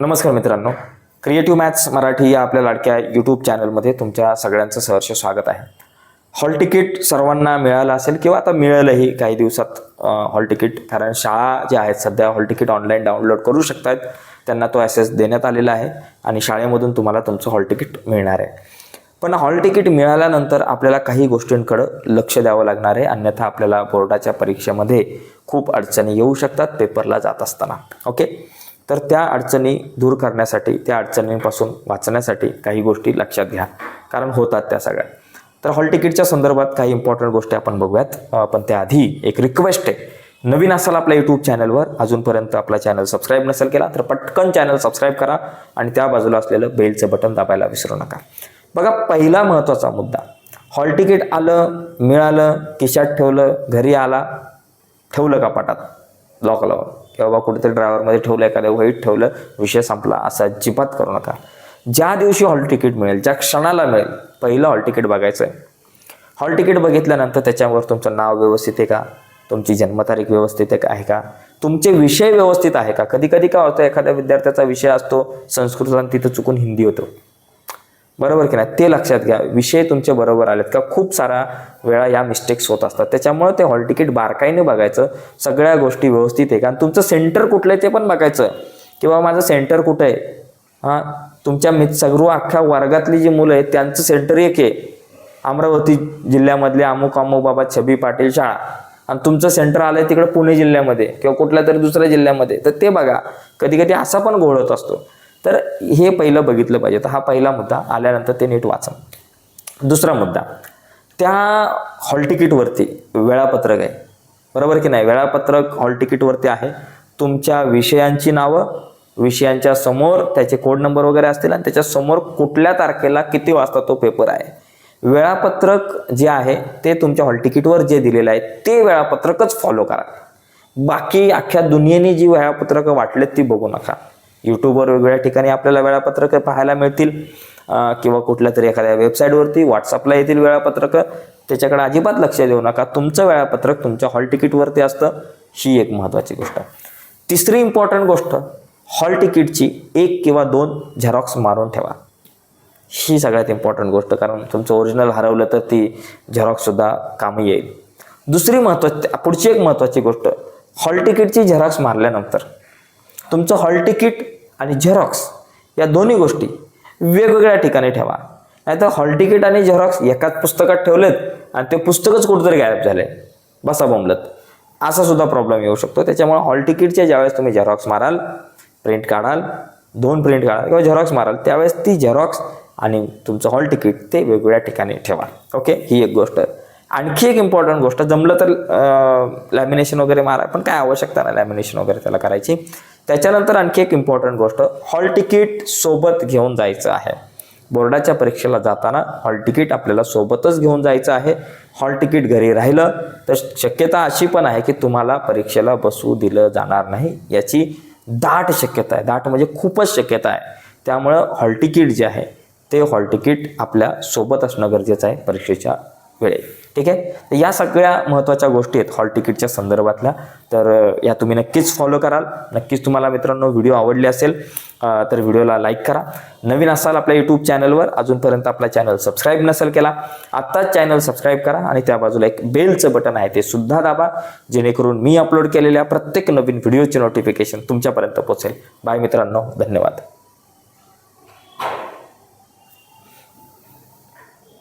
नमस्कार मित्रांनो. Creative maths Marathi या आपल्या लाडक्या यूट्यूब चॅनलमध्ये तुमच्या सगळ्यांचं सहर्ष स्वागत आहे. हॉल तिकीट सर्वांना मिळालं असेल किंवा आता मिळेलही काही दिवसात हॉल तिकीट कारण शाळा ज्या आहेत सध्या हॉल तिकीट ऑनलाईन डाउनलोड करू शकतात त्यांना तो ॲसेस देण्यात आलेला आहे आणि शाळेमधून तुम्हाला तुमचं हॉल तिकीट मिळणार आहे. पण हॉल तिकीट मिळाल्यानंतर आपल्याला काही गोष्टींकडं लक्ष द्यावं लागणार आहे. अन्यथा आपल्याला बोर्डाच्या परीक्षेमध्ये खूप अडचणी येऊ शकतात पेपरला जात असताना. ओके तर त्या अडचणी दूर करण्यासाठी त्या अडचणींपासून वाचण्यासाठी काही गोष्टी लक्षात घ्या. कारण होतात त्या सगळ्या. तर हॉल तिकीटच्या संदर्भात काही इम्पॉर्टंट गोष्टी आपण बघूयात. पण त्याआधी एक रिक्वेस्ट आहे. नवीन असाल आपल्या यूट्यूब चॅनलवर अजूनपर्यंत आपला चॅनल सबस्क्राईब नसेल केला तर पटकन चॅनल सबस्क्राईब करा आणि त्या बाजूला असलेलं बेलचं बटन दाबायला विसरू नका. बघा पहिला महत्त्वाचा मुद्दा. हॉल तिकीट आलं मिळालं खिशात ठेवलं घरी आला ठेवलं कपाटात लॉक लावून किंवा कुठेतरी ड्रायव्हरमध्ये ठेवलं एखाद्या वहीत ठेवलं विषय संपला असं अजिबात करू नका. ज्या दिवशी हॉल तिकीट मिळेल ज्या क्षणाला मिळेल पहिलं हॉल तिकीट बघायचं आहे हॉल तिकीट बघितल्यानंतर त्याच्यावर तुमचं नाव व्यवस्थित आहे का? तुमची जन्मतारीख व्यवस्थित आहे का? आहे का? तुमचे विषय व्यवस्थित आहे का? कधी कधी काय होतं एखाद्या विद्यार्थ्याचा विषय असतो संस्कृत आणि तिथं चुकून हिंदी होतो. बरोबर की नाही? ते लक्षात घ्या. विषय तुमचे बरोबर आलेत का? खूप सारा वेळा या मिस्टेक्स होत असतात. त्याच्यामुळे ते हॉल तिकीट बारकाईने बघायचं सगळ्या गोष्टी व्यवस्थित आहे का? आणि तुमचं सेंटर कुठलं आहे ते पण बघायचं. किंवा माझं सेंटर कुठं आहे? हां? तुमच्या मित सर्व अख्ख्या वर्गातली जी मुलं आहेत त्यांचं सेंटर एक आहे. अमरावती जिल्ह्यामधले अमुक अमुक बाबा छबी पाटील शाळा. आणि तुमचं सेंटर आलं आहे तिकडे पुणे जिल्ह्यामध्ये किंवा कुठल्या तरी दुसऱ्या जिल्ह्यामध्ये. तर ते बघा. कधी कधी असा पण घोळत होत असतो. तर हे पहिलं बघितलं पाहिजे. तर हा पहिला मुद्दा आल्यानंतर ते नीट वाचा. दुसरा मुद्दा त्या हॉल तिकीटवरती वेळापत्रक आहे. बरोबर की नाही? वेळापत्रक हॉल तिकीटवरती आहे. तुमच्या विषयांची नावं विषयांच्या समोर त्याचे कोड नंबर वगैरे असतील आणि त्याच्यासमोर कुठल्या तारखेला किती वाजता तो पेपर आहे. वेळापत्रक जे आहे ते तुमच्या हॉल तिकीटवर जे दिलेलं आहे ते वेळापत्रकच फॉलो करा. बाकी अख्ख्या दुनियेने जी वेळापत्रकं वाटलेत ती बघू नका. यूट्यूबवर वेगवेगळ्या ठिकाणी आपल्याला वेळापत्रकं पाहायला मिळतील किंवा कुठल्या तरी एखाद्या वेबसाईटवरती व्हॉट्सअपला येतील वेळापत्रकं. त्याच्याकडे अजिबात लक्ष देऊ नका. तुमचं वेळापत्रक तुमच्या हॉल तिकीटवरती असतं. ही एक महत्त्वाची गोष्ट. तिसरी इम्पॉर्टंट गोष्ट हॉल तिकीटची एक किंवा दोन झेरॉक्स मारून ठेवा. ही सगळ्यात इम्पॉर्टंट गोष्ट कारण तुमचं ओरिजिनल हरवलं तर ती झेरॉक्ससुद्धा कामी येईल. दुसरी महत्त्वाची पुढची एक महत्त्वाची गोष्ट हॉल तिकीटची झेरॉक्स मारल्यानंतर. तुमचं हॉल तिकीट आणि झेरॉक्स या दोन्ही गोष्टी वेगवेगळ्या ठिकाणी ठेवा. नाहीतर हॉल तिकीट आणि झेरॉक्स एकाच पुस्तकात ठेवलेत आणि ते पुस्तकच कुठंतरी गायब झाले. बसा बोंबलत. असा सुद्धा प्रॉब्लेम येऊ शकतो. त्याच्यामुळे हॉल तिकीटच्या ज्यावेळेस तुम्ही झेरॉक्स माराल प्रिंट काढाल दोन प्रिंट काढाल किंवा झेरॉक्स माराल त्यावेळेस ती झेरॉक्स आणि तुमचं हॉल तिकीट ते वेगवेगळ्या ठिकाणी ठेवा. ओके ही एक गोष्ट. आणखी एक इम्पॉर्टंट गोष्ट जमलं तर लॅमिनेशन वगैरे मारा पण काय आवश्यकता नाही लॅमिनेशन वगैरे त्याला करायची. त्याच्यानंतर आणखी एक इम्पॉर्टंट गोष्ट हॉल तिकीट सोबत घेऊन जायचं आहे. बोर्डाच्या परीक्षेला जाताना हॉल तिकीट आपल्याला सोबतच घेऊन जायचं आहे. हॉल तिकीट घरी राहिलं तर शक्यता अशी पण आहे की तुम्हाला परीक्षेला बसू दिलं जाणार नाही याची दाट शक्यता आहे. दाट म्हणजे खूपच शक्यता आहे. त्यामुळं हॉल तिकीट जे आहे ते हॉल तिकीट आपल्यासोबत असणं गरजेचं आहे परीक्षेच्या वेळेत. ठीक आहे? तर या सगळ्या महत्त्वाच्या गोष्टी आहेत हॉल तिकीटच्या संदर्भातल्या. तर या तुम्ही नक्कीच फॉलो कराल. नक्कीच तुम्हाला मित्रांनो व्हिडिओ आवडले असेल तर व्हिडिओला लाईक करा. नवीन असाल आपल्या यूट्यूब चॅनलवर अजूनपर्यंत आपला चॅनल सबस्क्राईब नसेल केला आत्ताच चॅनल सबस्क्राईब करा आणि त्या बाजूला एक बेलचं बटन आहे ते सुद्धा दाबा जेणेकरून मी अपलोड केलेल्या प्रत्येक नवीन व्हिडिओचे नोटिफिकेशन तुमच्यापर्यंत पोहोचेल. बाय मित्रांनो धन्यवाद.